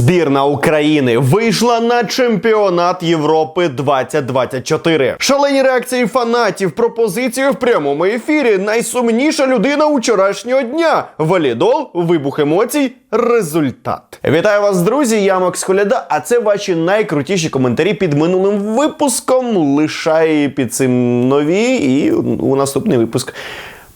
Збірна України вийшла на чемпіонат Європи 2024. Шалені реакції фанатів, пропозиції в прямому ефірі. Найсумніша людина вчорашнього дня. Валідол, вибух емоцій, результат. Вітаю вас, друзі! Я Макс Коляда, а це ваші найкрутіші коментарі під минулим випуском. Лишай під цим нові, і у наступний випуск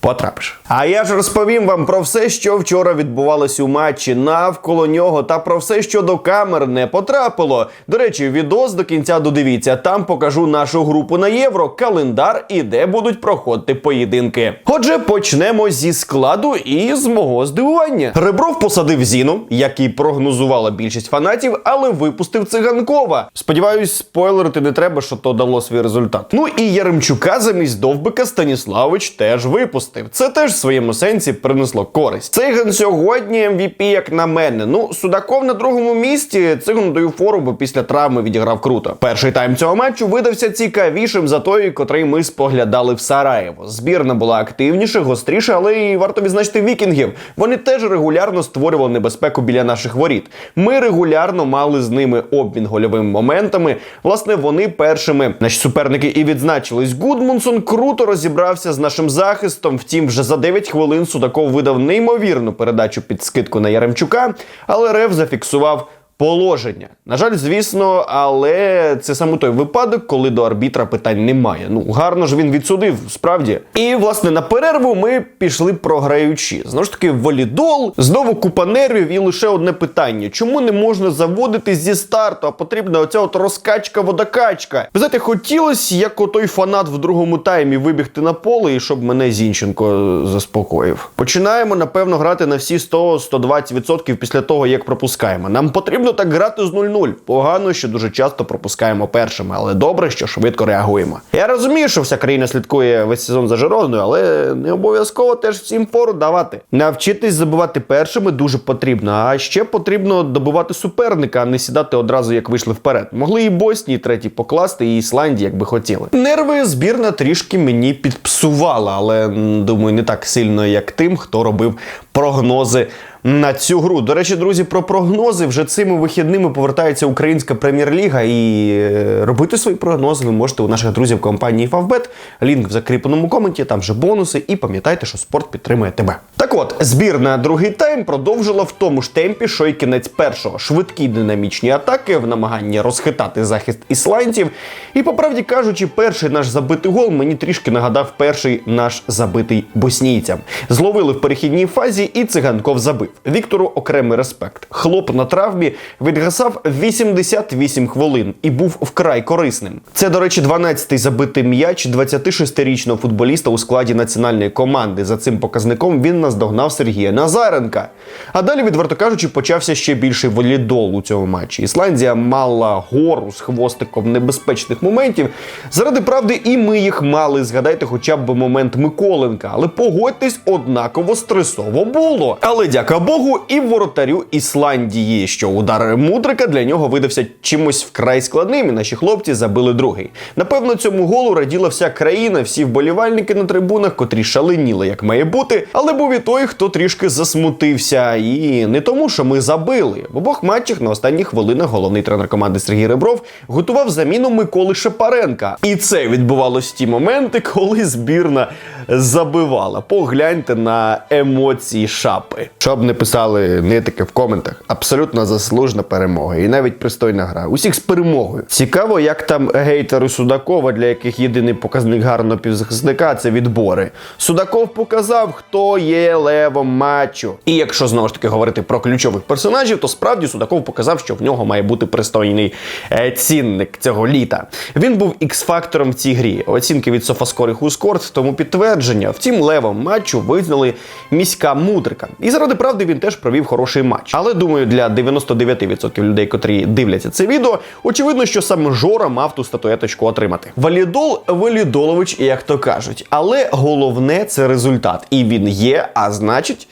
потрапиш. А я ж розповім вам про все, що вчора відбувалось у матчі навколо нього, та про все, що до камер не потрапило. До речі, відос до кінця додивіться. Там покажу нашу групу на євро, календар і де будуть проходити поєдинки. Отже, почнемо зі складу і з мого здивування. Ребров посадив Зіну, як і прогнозувала більшість фанатів, але випустив циганкова. Сподіваюсь, спойлерити не треба, що то дало свій результат. Ну і Яремчука замість довбика Станіславич теж випустив. Це теж в своєму сенсі принесло користь. Циган сьогодні MVP, як на мене. Ну, Судаков на другому місці. Циган даю фору, бо після травми відіграв круто. Перший тайм цього матчу видався цікавішим за той, котрий ми споглядали в Сараєво. Збірна була активніше, гостріше, але і варто відзначити вікінгів. Вони теж регулярно створювали небезпеку біля наших воріт. Ми регулярно мали з ними обмін гольовими моментами. Власне, вони першими наші суперники і відзначились. Гудмунсон круто розібрався з нашим захистом. Втім, вже за 9 хвилин Судаков видав неймовірну передачу під скидку на Яремчука, але Рев зафіксував. Положення. На жаль, звісно, але це саме той випадок, коли до арбітра питань немає. Ну, гарно ж він відсудив, справді. І, власне, на перерву ми пішли програючи. Знову ж таки, валідол, знову купа нервів і лише одне питання: чому не можна заводити зі старту, а потрібна оця от розкачка-водокачка? Ви знаєте, хотілося, як отой фанат в другому таймі вибігти на поле і щоб мене Зінченко заспокоїв. Починаємо, напевно, грати на всі 100-120% після того, як пропускаємо. Нам потрібно так грати з 0-0. Погано, що дуже часто пропускаємо першими, але добре, що швидко реагуємо. Я розумію, що вся країна слідкує весь сезон за Жироною, але не обов'язково теж всім фору давати. Навчитись забивати першими дуже потрібно, а ще потрібно добивати суперника, а не сідати одразу, як вийшли вперед. Могли і Боснії третій покласти, і Ісландії, якби хотіли. Нерви збірна трішки мені підпсувала, але думаю, не так сильно, як тим, хто робив прогнози на цю гру. До речі, друзі, про прогнози вже цими вихідними повертається українська прем'єр-ліга. І е, робити свої прогнози ви можете у наших друзів компанії Favbet. Лінк в закріпленому коменті, там же бонуси. І пам'ятайте, що спорт підтримує тебе. Так от, збірна другий тайм продовжила в тому ж темпі, що й кінець першого. Швидкі динамічні атаки в намаганні розхитати захист ісландців. І по правді кажучи, перший наш забитий гол мені трішки нагадав перший наш забитий боснійцям. Зловили в перехідній фазі, і циганков забив. Віктору окремий респект. Хлоп на травмі відгасав 88 хвилин і був вкрай корисним. Це, до речі, 12-й забитий м'яч 26-річного футболіста у складі національної команди. За цим показником він наздогнав Сергія Назаренка. А далі, відверто кажучи, почався ще більший волідол у цьому матчі. Ісландія мала гору з хвостиком небезпечних моментів. Заради правди, і ми їх мали. Згадайте, хоча б момент Миколенка. Але погодьтесь, однаково стресово було. Але дяка Богу, і воротарю Ісландії, що удар мудрика для нього видався чимось вкрай складним, і наші хлопці забили другий. Напевно, цьому голу раділа вся країна, всі вболівальники на трибунах, котрі шаленіли, як має бути. Але був і той, хто трішки засмутився. І не тому, що ми забили. В обох матчах на останніх хвилинах головний тренер команди Сергій Ребров готував заміну Миколи Шапаренка. І це відбувалось в ті моменти, коли збірна забивала. Погляньте на емоції шапи. Щоб не писали нитики в коментах, абсолютно заслужена перемога і навіть пристойна гра. Усіх з перемогою. Цікаво, як там гейтери Судакова, для яких єдиний показник гарного півзахисника це відбори. Судаков показав, хто є левом матчу. І якщо знову ж таки говорити про ключових персонажів, то справді Судаков показав, що в нього має бути пристойний е, цінник цього літа. Він був ікс-фактором в цій грі. Оцінки від SofaScore і WhoScored тому підтвердження. Втім, левом матчу визнали міська мудрика. І заради правди він теж провів хороший матч. Але думаю, для 99% людей, котрі дивляться це відео, очевидно, що саме Жора мав ту статуеточку отримати. Валідол Валідолович, як то кажуть. Але головне це результат. І він є, а значить,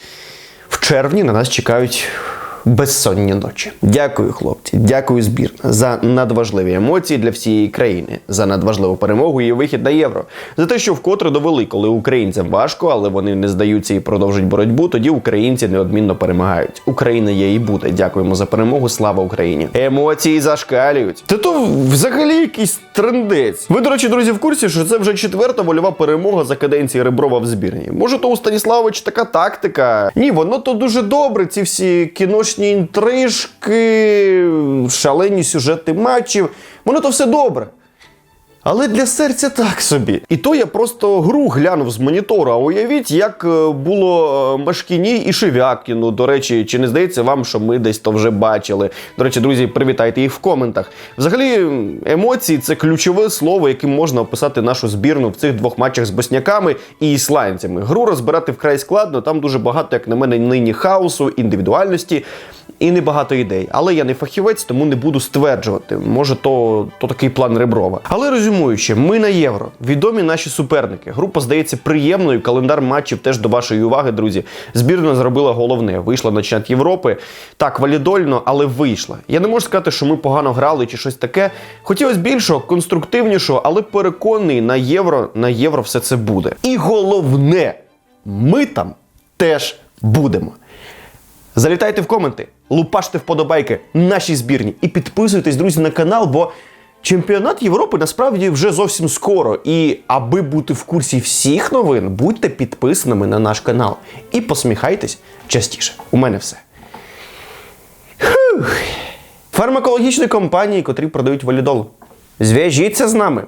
в червні на нас чекають безсонні ночі. Дякую, хлопці. Дякую, збірна, за надважливі емоції для всієї країни, за надважливу перемогу і вихід на євро. За те, що вкотре довели, коли українцям важко, але вони не здаються і продовжують боротьбу. Тоді українці неодмінно перемагають. Україна є і буде. Дякуємо за перемогу. Слава Україні! Емоції зашкалюють. Та то взагалі якийсь трендець. Ви, до речі, друзі, в курсі, що це вже четверта вольова перемога за каденції Реброва в збірні. Може, то у Станіславович така тактика? Ні, воно то дуже добре. Ці всі кіношні інтрижки, шалені сюжети матчів. Воно то все добре. Але для серця так собі. І то я просто гру глянув з монітора. Уявіть, як е, було е, Машкіній і Шевякіну. До речі, чи не здається вам, що ми десь то вже бачили? До речі, друзі, привітайте їх в коментах. Взагалі, емоції це ключове слово, яким можна описати нашу збірну в цих двох матчах з босняками і ісландцями. Гру розбирати вкрай складно. Там дуже багато, як на мене, нині хаосу, індивідуальності. І небагато ідей. Але я не фахівець, тому не буду стверджувати. Може, то, то такий план Реброва. Але резюмуючи, ми на євро. Відомі наші суперники. Група здається приємною. Календар матчів теж до вашої уваги, друзі. Збірна зробила головне. Вийшла на чемпіонат Європи. Так, валідольно, але вийшла. Я не можу сказати, що ми погано грали чи щось таке. Хотілося більшого, конструктивнішого, але переконаний, на євро, на євро все це буде. І головне, ми там теж будемо. Залітайте в коменти, лупаште вподобайки нашій збірні і підписуйтесь, друзі, на канал, бо чемпіонат Європи насправді вже зовсім скоро. І аби бути в курсі всіх новин, будьте підписаними на наш канал і посміхайтесь частіше. У мене все. Фармакологічні компанії, котрі продають валідол. Зв'яжіться з нами.